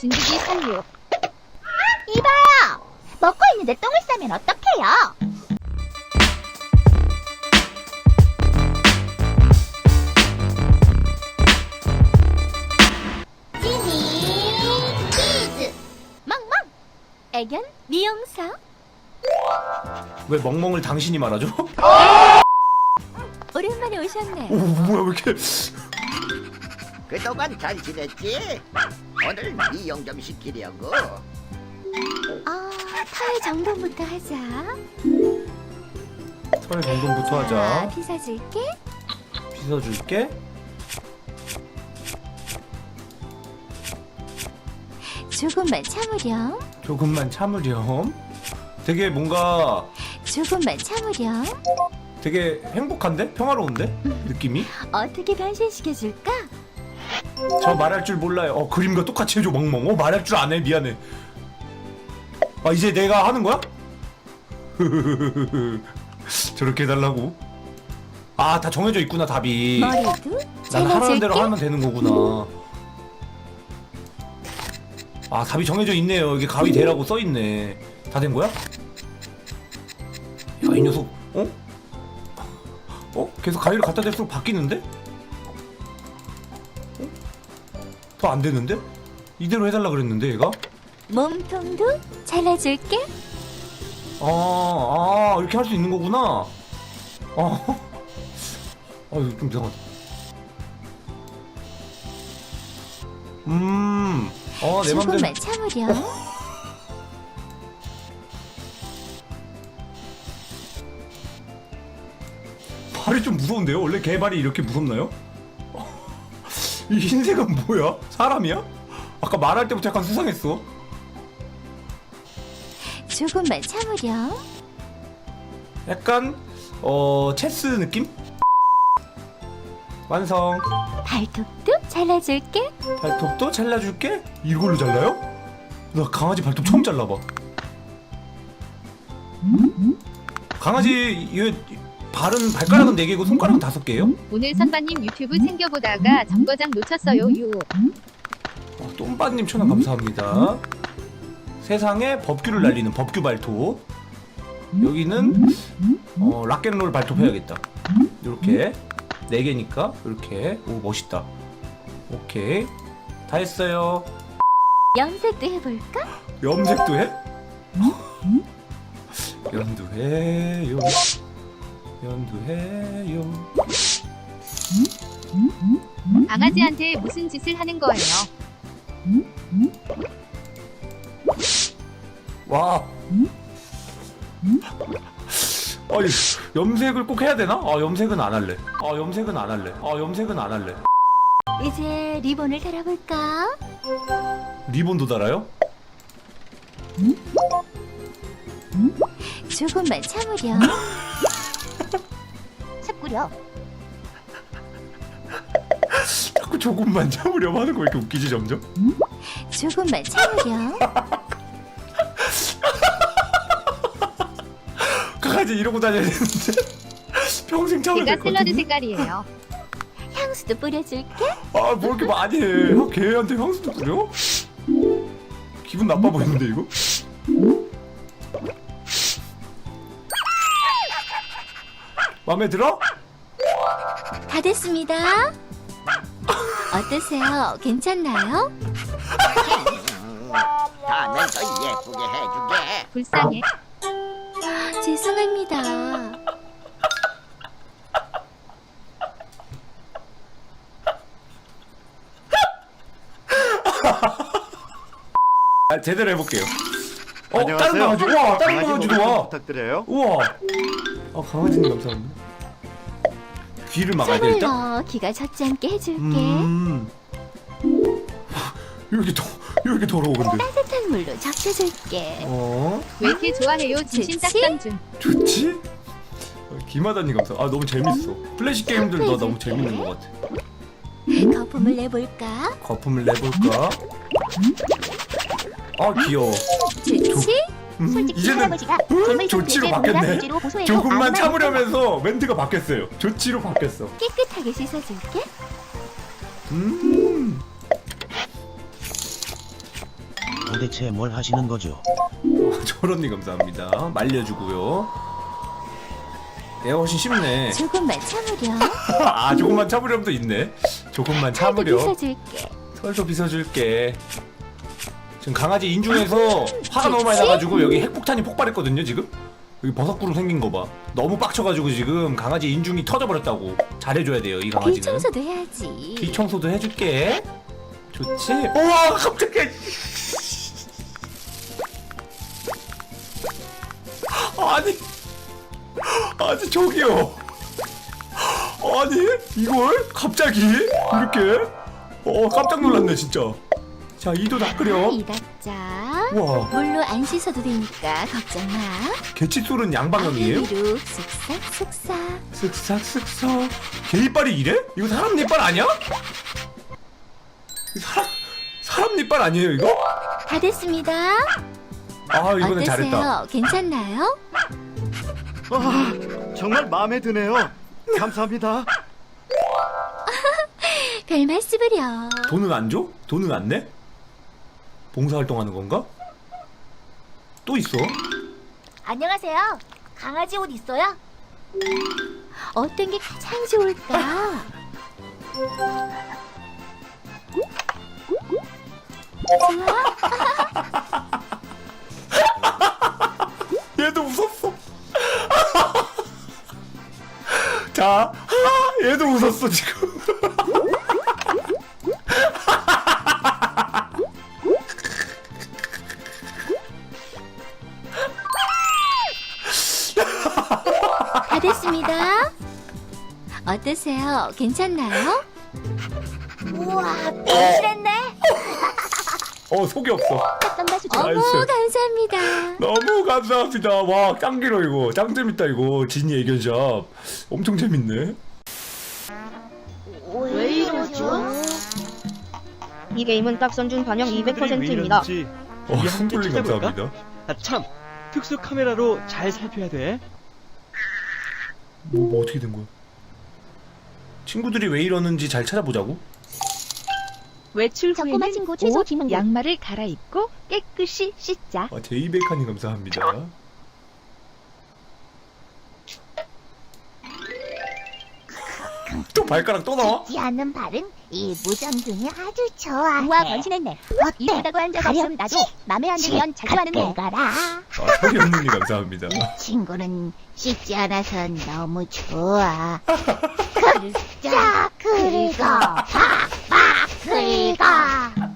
진드기 살류. 이봐요. 먹고 있는데 똥을 싸면 어떡해요? 지니 키즈 멍멍 애견 미용사 왜 멍멍을 당신이 말하죠? 오랜만에 오셨네. 오 뭐야 왜 이렇게 그동안 잘 지냈지? 오늘 미용 좀 시키려고. 아, 털 정돈부터 하자. 털 정돈부터 자, 하자 빗어줄게. 빗어줄게 조금만 참으렴. 조금만 참으렴 되게 뭔가 조금만 참으렴. 되게 행복한데? 평화로운데? 느낌이? 어떻게 변신시켜줄까? 저 말할 줄 몰라요 어 그림과 똑같이 해줘 멍멍 어 말할 줄 아네 미안해 아 이제 내가 하는 거야? 저렇게 해달라고 아 다 정해져 있구나 답이 머리도 난 하라는. 대로 하면 되는 거구나. 아 답이 정해져 있네요. 이게 가위 대라고 써 있네. 다 된 거야? 야 이 녀석, 어? 어? 계속 가위를 갖다 댈수록 바뀌는데? 더 안 되는데? 이대로 해달라 그랬는데 얘가? 몸통도 잘라줄게. 아, 아 이렇게 할 수 있는 거구나. 아, 아 이거 좀 이상하다. 음, 어, 내 맘대로. 조금만 참으렴. 발이 좀 무서운데요? 원래 개발이 이렇게 무섭나요? 이 흰색은 뭐야? 사람이야? 아까 말할 때부터 약간 수상했어. 조금만 참으렴. 약간 어 체스 느낌? 완성. 발톱도 잘라줄게. 발톱도 잘라줄게. 이걸로 잘라요? 나 강아지 발톱 처음 잘라봐. 강아지 얘 발은 발가락은 4 개고 손가락은 5 개예요? 오늘 선반님 유튜브 챙겨보다가 정거장 놓쳤어요. 유. 어, 똥바님 천원 감사합니다. 세상에 법규를 날리는 법규 발톱. 여기는 어, 락앤롤 발톱 해야겠다. 이렇게 네 개니까 이렇게 오 멋있다. 오케이 다 했어요. 염색도 해볼까? 염색도 해? 연두해요. 연두해요. 강아지한테 무슨 짓을 하는 거예요? 와. 아니 염색을 꼭 해야 되나? 아 염색은 안 할래. 아 염색은 안 할래. 아 염색은 안 할래. 이제 리본을 달아볼까? 리본도 달아요? 조금만 참으렴. 습구려. 자꾸 조금만 참으려고 하는 거 왜 이렇게 웃기지 점점? 조금만 참으렴. 강아지 이러고 다녀야 되는데 평생 참아야 제가 될것 샐러드 같은데? 색깔이에요. 향수도 뿌려줄게. 아뭐 이렇게 많이 해 아, 걔한테 향수도 뿌려? 기분 나빠 보이는데 이거? 마음에 들어? 다 됐습니다. 어떠세요? 괜찮나요? 음, 다음엔 더 예쁘게 해주게. 불쌍해. 죄송합니다. 아, 제대로 해볼게요 어 다른 안녕하세요. 강아지 우와 다른 강아지 강아지도 와 부탁드려요. 우와 아 강아지님 감사합니다 귀를 막아야 돼 일단? 선물로 기가 젖지 않게 해줄게. 음 이렇게 더 이렇게 더러워 근데 따뜻한 물로 적셔줄게. 어 왜 이렇게 좋아해요? 진심 좋지? 짝상준. 좋지? 어, 김하다님 감사. 아 너무 재밌어. 플래시 게임들 너 너무 재밌는 것 같아. 거품을 내볼까? 거품을 내볼까? 아 귀여워. 좋지? 음, 솔직히 이제는 할아버지가 음, 젊은 조치로 바뀌었네. 조금만 참으려면서 멘트가 바뀌었어요. 조치로 바뀌었어. 깨끗하게 씻어줄게. 음. 도대체 뭘 하시는 거죠? 저런님 감사합니다. 말려주고요. 얘가 훨씬 쉽네. 조금만 참으려. 아 조금만 참으렴도 있네. 조금만 참으렴. 빗어줄게. 설도 빗어줄게. 지금 강아지 인중에서 화가 너무 많이? 나가지고 여기 핵폭탄이 폭발했거든요 지금. 여기 버섯구름 생긴 거 봐. 너무 빡쳐가지고 지금 강아지 인중이 터져버렸다고. 잘해줘야 돼요 이 귀 강아지는. 청소도 해야지. 귀 청소도 해줄게. 좋지? 우와 깜짝이야. 아니 아니 저기요. 아니 이걸 갑자기 이렇게 어 깜짝 놀랐네 진짜. 자 이도 다 끓여. 이닥자. 우와 물로 안 씻어도 되니까 걱정 마. 개치술은 양방향이에요? 아기로 쓱싹 쓱싹. 쓱싹 쓱싹. 개 이빨이 이래? 이거 사람 이빨 아니야? 이거 사람 사람 이빨 아니에요 이거? 다 됐습니다. 아 이거는 어떠세요? 잘했다. 괜찮나요? 아, 정말 마음에 드네요. 감사합니다. 별 말씀을요. 돈은 안 줘? 돈은 안 내? 봉사활동하는 건가? 또 있어? 안녕하세요. 강아지 옷 있어요? 어떤 게 가장 좋을까? 좋아? 얘도 웃었어. 자, 아, 얘도 웃었어 지금. 어떠세요? 괜찮나요? 우와, 변신했네. 어 속이 없어. 나이스. 어머, 감사합니다. 너무 감사합니다. 와, 짱 길어 이거. 짱 재밌다 이거. 진이 애견샵. 엄청 재밌네. 왜 이러죠? 이 게임은 딱 선준 반영 200%입니다. 어, 손불림 감사합니다. 아, 참, 특수 카메라로 잘 살펴야 돼. 뭐, 뭐 어떻게 된 거야? 친구들이 왜 이러는지 잘 찾아보자고. 외출 후에는 친구 옷. 양말을 갈아입고 깨끗이 씻자. 아, 제이베카님 감사합니다. 또 발가락 또 나와? 지 않는 발은 이 무전등이 아주 좋아. 우와 변신했네. 이쁘다고 한 적 없음 나도 맘에 안 들면 자주 하는데. 가라. 아, 혈이 없는 님 감사합니다. 친구는 씻지 않아서 너무 좋아. 자 긁어, 팍팍 긁어.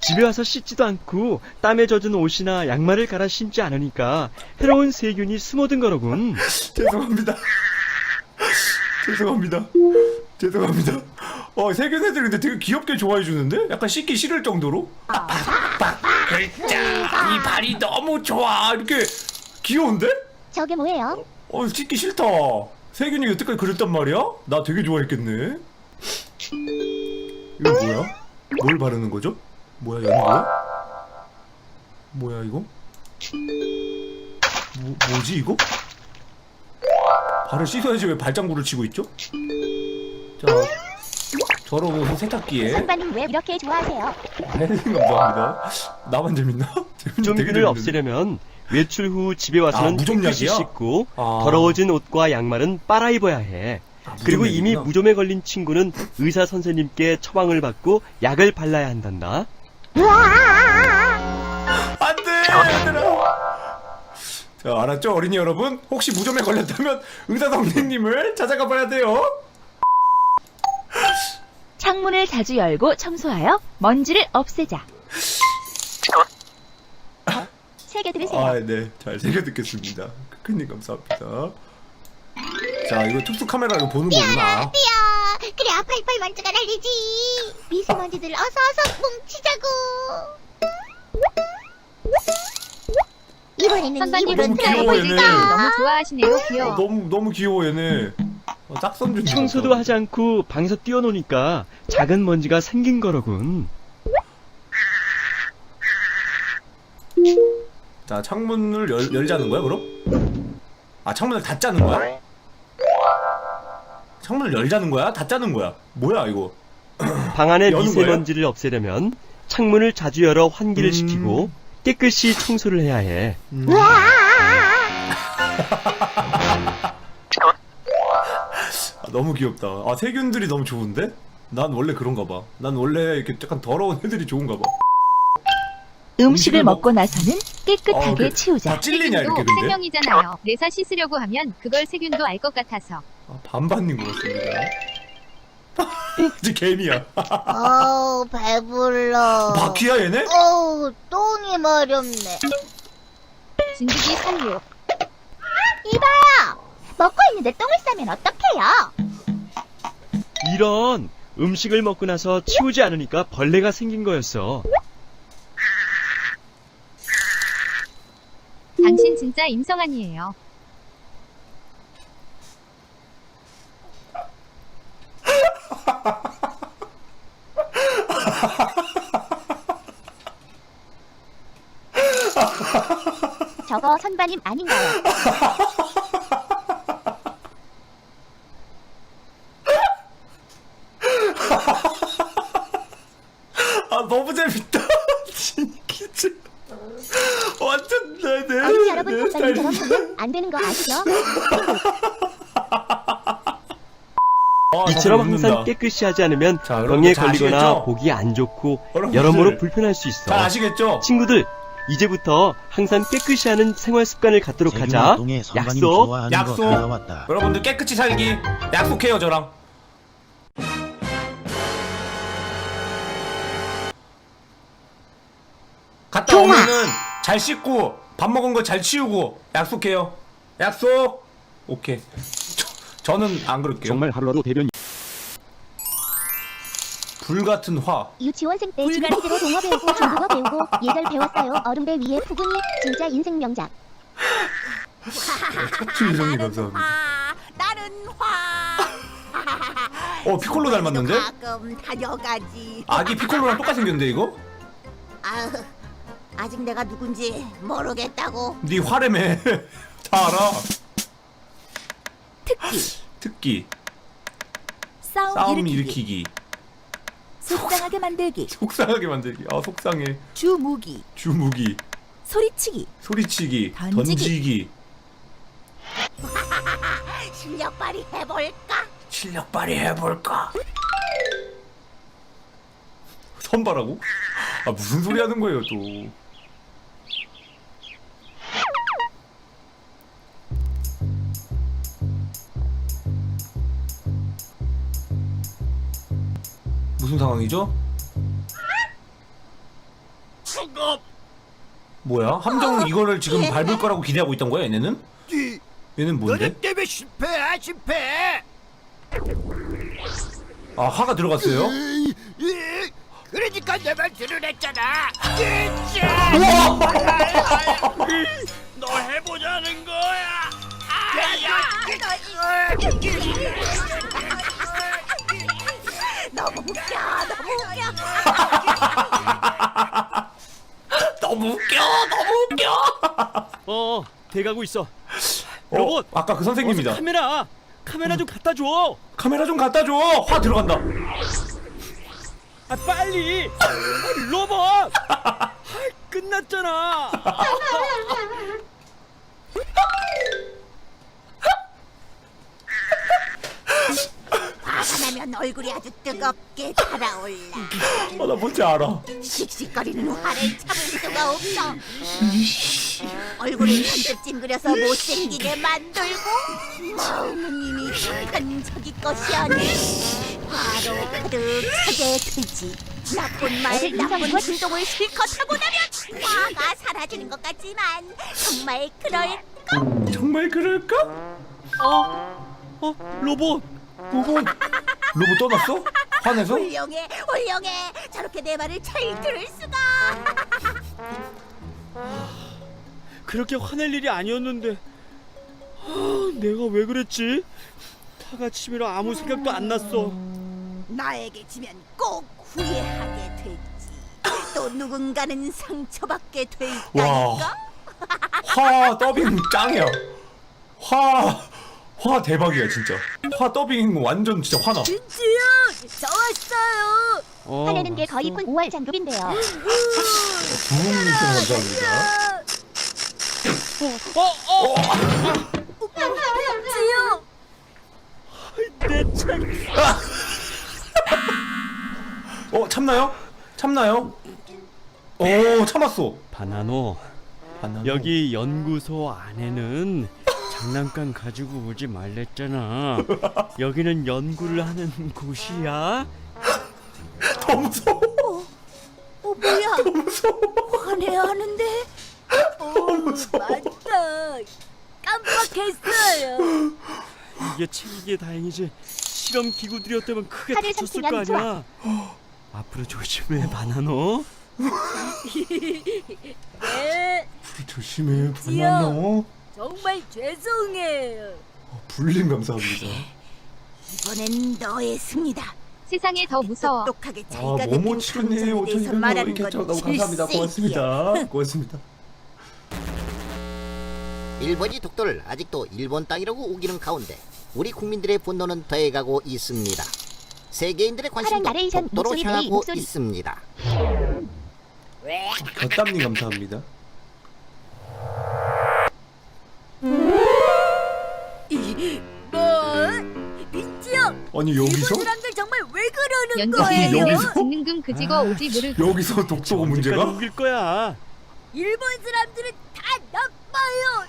집에 와서 씻지도 않고 땀에 젖은 옷이나 양말을 갈아 신지 않으니까 해로운 세균이 숨어든 거로군. 죄송합니다. 죄송합니다. 죄송합니다. 어, 세균 애들 근데 되게 귀엽게 좋아해 주는데? 약간 씻기 싫을 정도로? 빡빡 글자 이 발이 너무 좋아 이렇게 귀여운데? 저게 뭐예요? 어 씻기 싫다. 세균이 여태까지 그랬단 말이야? 나 되게 좋아했겠네. 이거 뭐야? 뭘 바르는 거죠? 뭐야 연고야? 뭐야 이거? 뭐, 뭐지 이거? 발을 씻어야지 왜 발장구를 치고 있죠? 자 저러고 세탁기에 선반님 왜 이렇게 좋아하세요? 헬린 감사합니다. 나만 재밌나? 재밌 되게 무좀기를 재밌는데. 없애려면 외출 후 집에 아, 와서는 무좀약이야? 깨끗이 씻고 아. 더러워진 옷과 양말은 빨아 입어야 해. 아, 그리고 무좀약이구나. 이미 무좀에 걸린 친구는 의사 선생님께 처방을 받고 약을 발라야 한단다. 안돼 자 알았죠 어린이 여러분 혹시 무좀에 걸렸다면 의사 선생님을 찾아가 봐야 돼요 창문을 자주 열고 청소하여 먼지를 없애자. 새겨 들으세요. 아 네 잘 새겨 듣겠습니다 크크님 감사합니다 자 이거 특수 카메라로 보는 거구나 삐야, 그래야 팔팔 만져가 날리지. 미세먼지들 어서 어서 뭉치자고. 이번에는 선반님 너무 이불은 귀여워, 얘네. 까 너무 좋아하시네요. 어, 귀여워. 너무 너무 귀여워 얘네 어, 짝선준 청소도 하지 않고 방에서 뛰어노니까 작은 먼지가 생긴 거로군. 자 창문을 열, 열자는 거야 그럼? 아 창문을 닫자는 거야? 창문을 열자는 거야? 닫자는 거야? 뭐야 이거 방 안의 여는 미세먼지를 없애려면 창문을 자주 열어 환기를 음. 시키고 깨끗이 청소를 해야 해. 아, 너무 귀엽다. 아 세균들이 너무 좋은데? 난 원래 그런가 봐. 난 원래 이렇게 약간 더러운 애들이 좋은가 봐. 음식을 음식을 먹- 먹고 나서는 깨끗하게 어, 그- 치우자. 다 찔리냐 세균도 이렇게 근데? 생명이잖아요. 내사 씻으려고 하면 그걸 세균도 알 것 같아서. 아, 반반인 것 같습니다. 이제 개미야. 어우 배불러. 바퀴야 얘네? 어우 똥이 마렵네. 진드기 살류. 이봐요. 먹고 있는데 똥을 싸면 어떡해요? 이런 음식을 먹고 나서 치우지 않으니까 벌레가 생긴 거였어. 당신 진짜 임성한이에요. 저거 선반님 아닌가요? 아 너무 재밌다. 진짜. 완전 내내 어린이 여러분 내 선반님처럼. 보면 안 되는 거 아시죠? 아, 이처럼 항상. 깨끗이 하지 않으면 자, 여러분들 병에 잘 걸리거나 아시겠죠? 보기 안 좋고 여러분들 여러모로 불편할 수 있어. 잘 아시겠죠? 친구들, 이제부터 항상 깨끗이 하는 생활 습관을 갖도록 하자. 동에 약속. 좋아하는 약속. 거. 여러분들 깨끗이 살기 약속해요 저랑. 갔다 오면은 잘 씻고 밥 먹은 거 잘 치우고 약속해요. 약속. 오케이. 저, 저는 안 그럴게요. 정말 하루라도 대변 불 같은 화. 유치원생 때 지금대로 동화 배우고 중국어 배우고 예절 배웠어요. 얼음배 위에 푸근이 진짜 인생 명작. 추유성이 감사합니다. 나는 화. 어 피콜로 닮았는데? 가끔 다녀가지. 아기 피콜로랑 똑같이 생겼는데 이거? 아직 내가 누군지 모르겠다고. 네 화래매 다 알아. 특기 특기 싸움, 싸움 일으키기, 일으키기 속상하게 만들기. 속상하게 만들기. 아 속상해. 주무기. 주무기. 소리치기. 소리치기. 던지기. 던지기. 실력 발휘 해볼까? 실력 발휘해볼까? 선발하고? 아 무슨 소리 하는 거예요 또 무슨 상황이죠? 뭐야? 함정 이거를 지금 밟을 거라고 기대하고 있던 거야 얘네는? 얘는 뭔데? 때문에 실패야 실패. 아 화가 들어갔어요? 그러니까 내 말 들으랬잖아. 진짜. 돼가고 있어. 어, 로봇! 아까 그 선생님이다 어서 카메라! 카메라 좀 갖다 줘! 카메라 좀 갖다 줘. 화 들어간다. 아, 빨리! 아, 로봇! 아, 끝났잖아! 화가 나면 얼굴이 아주 뜨겁게 달아올라. 아, 나 뭔지 알아. 씩씩거리는 화를 참을 수가 없어. 얼굴을 잔뜩 찡그려서 못생기게 만들고 마음은 이미 한 적이 것이 아니 화로 가득 차게 되지. 나쁜 말, 나쁜 행동을 실컷 하고 나면 화가 사라지는 것 같지만 정말 그럴 정말 그럴까? 어, 로봇! 로봇. 로봇 떠났어? 화내서? 훌륭해, 훌륭해. 저렇게 내 말을 잘 들을 수가. 그렇게 화낼 일이 아니었는데. 아, 내가 왜 그랬지? 화가 치밀어 아무 생각도 안 났어. 나에게 지면 꼭 후회하게 되지. 또 누군가는 상처받게 돼 와. 있다니까. 화 더빙 짱이야. 화. 화 대박이야 진짜. 화 더빙 완전 진짜 화나. 진지야, 저 왔어요. 어, 화내는 게 거의? 군 5월 장급인데요. 부모님 감사합니다. 지요. 내 책. 어 참나요? 참나요? 오 참았어. 바나노 바나나. 여기 연구소 안에는 장난감 가지고 오지 말랬잖아. 여기는 연구를 하는 곳이야. 더 무서워. 어 뭐야? 무서워. 화내하는데? 어 무서워. 맞다. 깜빡했어요. 이게 책이게 다행이지. 실험 기구들이었다면 크게 다쳤을 거 아니야. 앞으로 조심해 바나노. 네, 조심해 지요. 바나나. 정말 죄송해요. 어, 불림 감사합니다. 이번엔 너의 승리다. 세상에 더 무서워. 똑똑하게 아 자기가 모모 느낀 감정에 대해서 5,200원 말하는 이렇게 건 너무 감사합니다. 고맙습니다. 고맙습니다. 일본이 독도를 아직도 일본 땅이라고 우기는 가운데 우리 국민들의 분노는 더해가고 있습니다. 세계인들의 관심도 나레이션 독도로 목소리 향하고 목소리. 있습니다. 덧담님 감사합니다. 뭐? 민지 형, 아니 여기서 일본 사람들 정말 왜 그러는 연극 거예요? 여기서? 짓는 금 그지고 오지 모르고 여기서 독도가 언제까지 문제가? 우길 거야. 일본 사람들은 다 나빠요.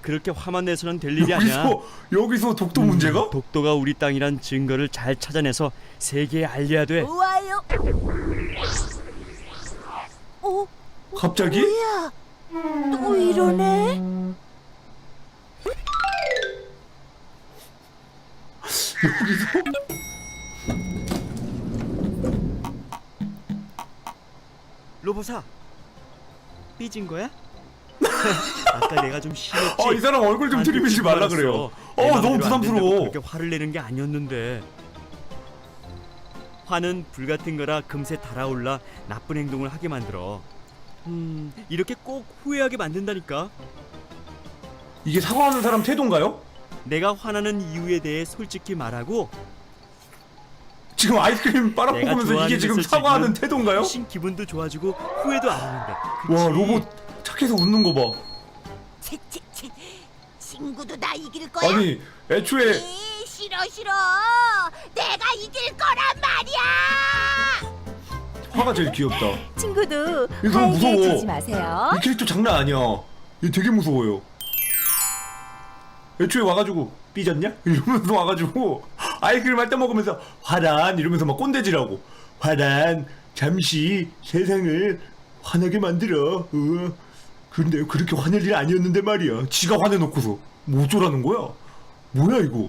그렇게 화만 내서는 될 일이 아니야. 여기서 여기서 독도 문제가? 독도가 우리 땅이란 증거를 잘 찾아내서 세계에 알려야 돼. 좋아요. 어? 갑자기? 뭐야? 또 이러네? 로보사 삐진 거야? 아까 내가 좀 심했지. 아 이 사람 얼굴 좀 들이밀지 말라 그래요. 어 너무 부담스러워. 그렇게 화를 내는 게 아니었는데. 화는 불 같은 거라 금세 달아올라 나쁜 행동을 하게 만들어. 음, 이렇게 꼭 후회하게 만든다니까. 이게 사과하는 사람 태도인가요? 내가 화나는 이유에 대해 솔직히 말하고 지금 아이스크림 내가 빨아먹으면서 좋아하는 이게 지금 사과하는 지금 태도인가요? 훨씬 기분도 좋아지고 후회도 안 하는데. 그치? 와 로봇 착해서 웃는 거 봐. 채채채. 친구도 나 이길 거야? 아니 애초에 이, 싫어 싫어. 내가 이길 거란 말이야. 화가 제일 귀엽다. 친구도 이거 너무 무서워. 마세요. 이 캐릭터 장난 아니야. 얘 되게 무서워요. 애초에 와가지고 삐졌냐? 이러면서 와가지고 아이스크림 할때 먹으면서 화란 이러면서 막 꼰대질하고 화란 잠시 세상을 화나게 만들어. 어. 근데 그렇게 화낼 일 아니었는데 말이야. 지가 화내놓고서 뭐 어쩌라는 거야? 뭐야 이거?